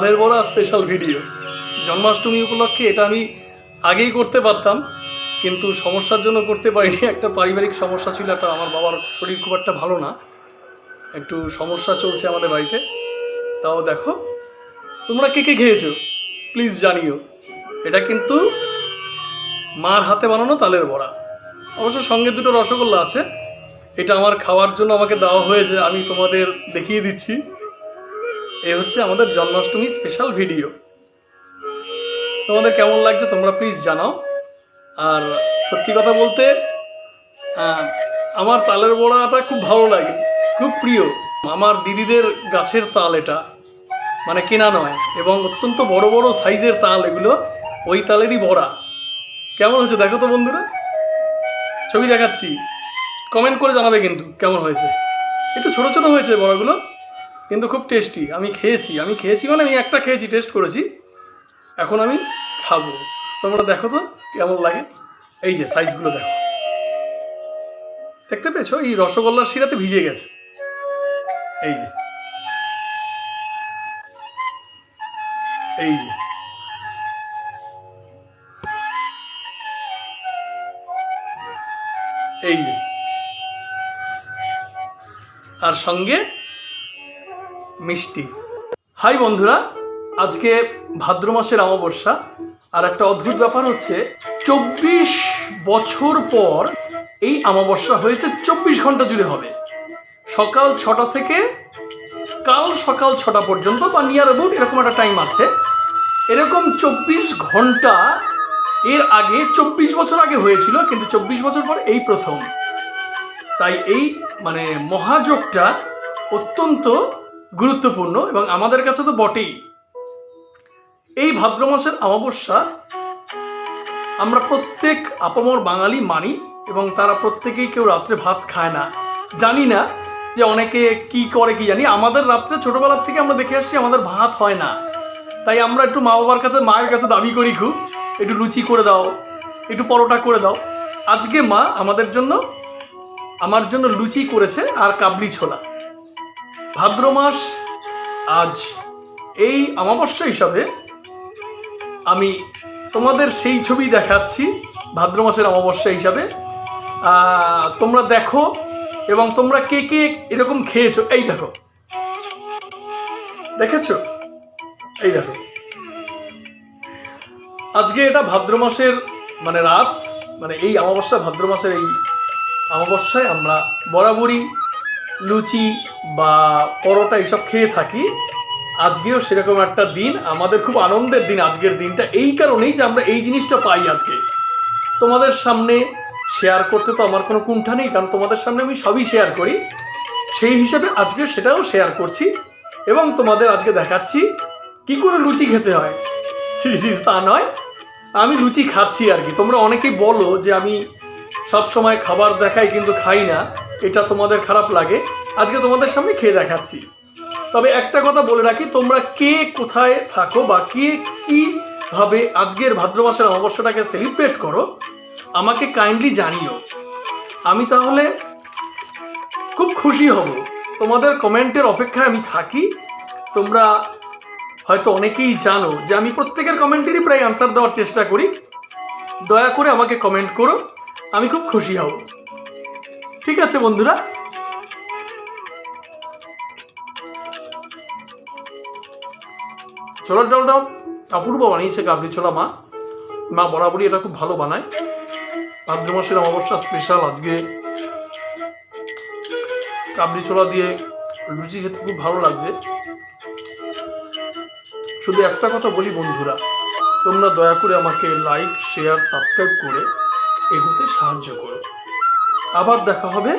তালের বড়া special video Janmashtami উপলক্ষে এটা আমি আগেই করতে পারতাম, কিন্তু সমস্যার জন্য করতে পারিনি। একটা পারিবারিক সমস্যা ছিল, একটা আমার বাবার শরীর খুব একটা ভালো না। একটু সমস্যা চলছে আমাদের বাড়িতে। তাও দেখো, তোমরা কে কে খেয়েছো? প্লিজ জানিও। এটা কিন্তু মার হাতে বানানো তালের বড়া। অবশ্য সঙ্গে দুটো রসগোল্লা আছে। এটা আমার খাওয়ার জন্য আমাকে দেওয়া হয়েছে, আমি তোমাদের দেখিয়ে দিচ্ছি। এই হচ্ছে আমাদের জন্মাষ্টমী স্পেশাল ভিডিও তোমাদের কেমন লাগছে তোমরা প্লিজ জানাও। আর সত্যি কথা বলতে আমার তালের বড়াটা খুব ভালো লাগে, খুব প্রিয়। আমার দিদিদের গাছের তাল এটা মানে কেনা নয়, এবং অত্যন্ত বড় বড় সাইজের তাল এগুলো ওই তালেরই বড়া। কেমন হয়েছে দেখো তো বন্ধুরা। ছবি দেখাচ্ছি। কমেন্ট করে জানাবে কিন্তু কেমন হয়েছে। একটু ছোট ছোট হয়েছে বড়াগুলো। কিন্তু খুব টেস্টি আমি খেয়েছি আমি খেয়েছি মানে আমি একটা খেয়েছি টেস্ট করেছি। এখন আমি খাব। তোমরা দেখো তো কেমন লাগে। এই যে সাইজগুলো দেখো। দেখতে পেয়েছ? এই রসগোল্লার শিরাতে ভিজে গেছে। এই যে। এই যে। এই যে। আর সঙ্গে মিষ্টি। হাই বন্ধুরা, আজকে ভাদ্র মাসের অমাবস্যা, আর একটা অদ্ভুত ব্যাপার হচ্ছে চব্বিশ বছর পর এই অমাবস্যা হয়েছে, চব্বিশ ঘণ্টা জুড়ে হবে। সকাল ছটা থেকে কাল সকাল ছটা পর্যন্ত বা নিয়ার অ্যাবাউট এরকম একটা টাইম আছে। এরকম চব্বিশ ঘণ্টা এর আগে চব্বিশ বছর আগে হয়েছিল, কিন্তু চব্বিশ বছর পর এই প্রথম। তাই এই মানে মহাযোগটা অত্যন্ত গুরুত্বপূর্ণ এবং আমাদের কাছে তো বটেই। এই ভাদ্র মাসের অমাবস্যা আমরা প্রত্যেক আপামর বাঙালি মানি এবং তারা প্রত্যেকেই কেউ রাত্রে ভাত খায় না। জানি না যে অনেকে কি করে কি জানি, আমাদের রাত্রে ছোটবেলার থেকে আমরা দেখে আসছি আমাদের ভাত হয় না। তাই আমরা একটু মা বাবার কাছে, মায়ের কাছে দাবি করি খুব, একটু লুচি করে দাও, একটু পরোটা করে দাও। আজকে মা আমাদের জন্য, আমার জন্য লুচি করেছে আর কাবলি ছোলা। ভাদ্র মাস, আজ এই অমাবস্যা হিসাবে আমি তোমাদের সেই ছবি দেখাচ্ছি, ভাদ্র মাসের অমাবস্যা হিসাবে। তোমরা দেখো এবং তোমরা কে কে এরকম খেয়েছো। এই দেখো। দেখেছ? এই দেখো। আজকে এটা ভাদ্র মাসের মানে রাত মানে এই অমাবস্যা, ভাদ্র মাসের এই অমাবস্যায় আমরা বরাবরই লুচি বা পরোটা এসব খেয়ে থাকি। আজকেও সেরকম একটা দিন, আমাদের খুব আনন্দের দিন আজকের দিনটা। এই কারণেই যে আমরা এই জিনিসটা পাই আজকে। তোমাদের সামনে শেয়ার করতে তো আমার কোনো কুণ্ঠা নেই, কারণ তোমাদের সামনে আমি সবই শেয়ার করি। সেই হিসাবে আজকে সেটাও শেয়ার করছি। এবং তোমাদের আজকে দেখাচ্ছি কি করে লুচি খেতে হয়। তা নয়। আমি লুচি খাচ্ছি আর কি। তোমরা অনেকেই বলো যে আমি সব সময় খাবার দেখাই কিন্তু খাই না। এটা তোমাদের খারাপ লাগে। আজকে তোমাদের সামনে খেয়ে দেখাচ্ছি। তবে একটা কথা বলে রাখি, তোমরা কে কোথায় থাকো বা কে কীভাবে আজকের ভাদ্র মাসের অমাবস্যাটাকে সেলিব্রেট করো, আমাকে কাইন্ডলি জানিও। আমি তাহলে খুব খুশি হব। তোমাদের কমেন্টের অপেক্ষায় আমি থাকি। তোমরা হয়তো অনেকেই জানো যে আমি প্রত্যেকের কমেন্টেরই প্রায় আনসার দেওয়ার চেষ্টা করি। দয়া করে আমাকে কমেন্ট করো। আমি খুব খুশি হব। ঠিক আছে, বন্ধুরা। ছোলার ডালটা অপূর্ব বানিয়েছে কাবলি ছোলা মা। মা বরাবরই এটা খুব ভালো বানায়। ভাদ্র মাসের অমাবস্যা স্পেশাল আজকে। কাবলি ছোলা দিয়ে লুচি খেতে খুব ভালো লাগবে। শুধু একটা কথা বলি বন্ধুরা, তোমরা দয়া করে আমাকে লাইক শেয়ার সাবস্ক্রাইব করে এগোতে সাহায্য করো। আবার দেখা হবে